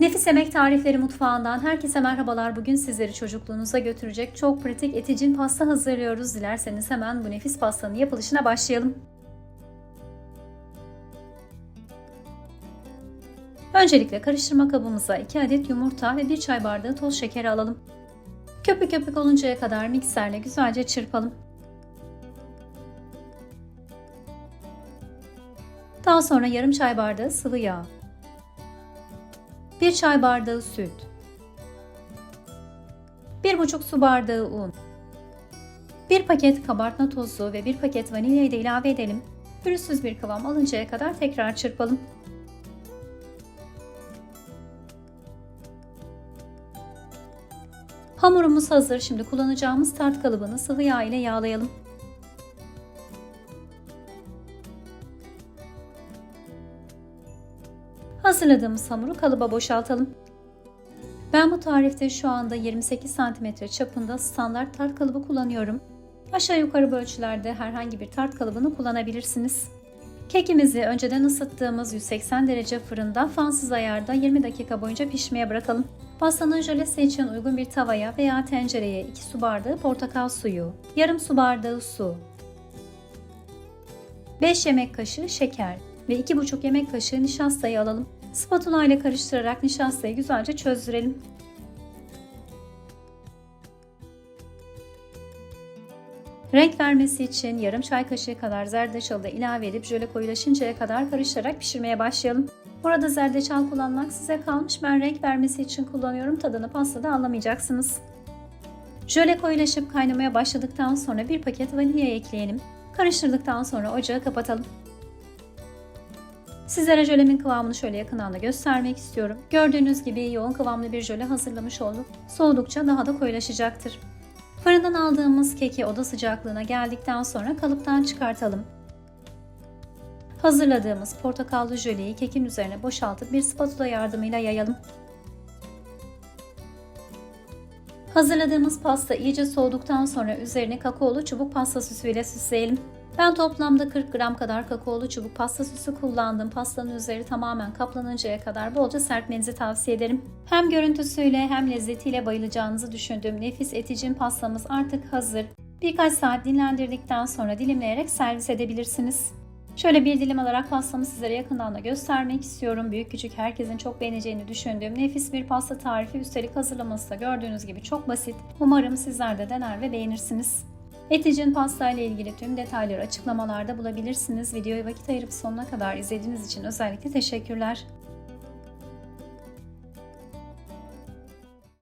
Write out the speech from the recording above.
Nefis Yemek Tarifleri Mutfağından herkese merhabalar. Bugün sizleri çocukluğunuza götürecek çok pratik eticin pasta hazırlıyoruz. Dilerseniz hemen bu nefis pastanın yapılışına başlayalım. Öncelikle karıştırma kabımıza 2 adet yumurta ve 1 çay bardağı toz şekeri alalım. Köpük köpük oluncaya kadar mikserle güzelce çırpalım. Daha sonra yarım çay bardağı sıvı yağ, 1 çay bardağı süt, 1,5 su bardağı un, 1 paket kabartma tozu ve 1 paket vanilyayı da ilave edelim. Pürüzsüz bir kıvam alıncaya kadar tekrar çırpalım. Hamurumuz hazır. Şimdi kullanacağımız tart kalıbını sıvı yağ ile yağlayalım. Hazırladığımız hamuru kalıba boşaltalım. Ben bu tarifte şu anda 28 cm çapında standart tart kalıbı kullanıyorum. Aşağı yukarı bu ölçülerde herhangi bir tart kalıbını kullanabilirsiniz. Kekimizi önceden ısıttığımız 180 derece fırında fansız ayarda 20 dakika boyunca pişmeye bırakalım. Pastanın jölesi için uygun bir tavaya veya tencereye 2 su bardağı portakal suyu, yarım su bardağı su, 5 yemek kaşığı şeker ve 2,5 yemek kaşığı nişastayı alalım. Spatula ile karıştırarak nişastayı güzelce çözdürelim. Renk vermesi için yarım çay kaşığı kadar zerdeçalı da ilave edip jöle koyulaşıncaya kadar karıştırarak pişirmeye başlayalım. Burada zerdeçal kullanmak size kalmış. Ben renk vermesi için kullanıyorum. Tadını pastada anlamayacaksınız. Jöle koyulaşıp kaynamaya başladıktan sonra bir paket vanilya ekleyelim. Karıştırdıktan sonra ocağı kapatalım. Sizlere jölemin kıvamını şöyle yakından da göstermek istiyorum. Gördüğünüz gibi yoğun kıvamlı bir jöle hazırlamış olduk. Soğudukça daha da koyulaşacaktır. Fırından aldığımız keki oda sıcaklığına geldikten sonra kalıptan çıkartalım. Hazırladığımız portakallı jöleyi kekin üzerine boşaltıp bir spatula yardımıyla yayalım. Hazırladığımız pasta iyice soğuduktan sonra üzerine kakaolu çubuk pasta süsüyle süsleyelim. Ben toplamda 40 gram kadar kakaolu çubuk pasta süsü kullandım. Pastanın üzeri tamamen kaplanıncaya kadar bolca serpmenizi tavsiye ederim. Hem görüntüsüyle hem lezzetiyle bayılacağınızı düşündüğüm nefis eticin pastamız artık hazır. Birkaç saat dinlendirdikten sonra dilimleyerek servis edebilirsiniz. Şöyle bir dilim alarak pastamı sizlere yakından da göstermek istiyorum. Büyük küçük herkesin çok beğeneceğini düşündüğüm nefis bir pasta tarifi üstelik hazırlaması da gördüğünüz gibi çok basit. Umarım sizler de dener ve beğenirsiniz. Eticin pasta ile ilgili tüm detayları açıklamalarda bulabilirsiniz. Videoya vakit ayırıp sonuna kadar izlediğiniz için özellikle teşekkürler.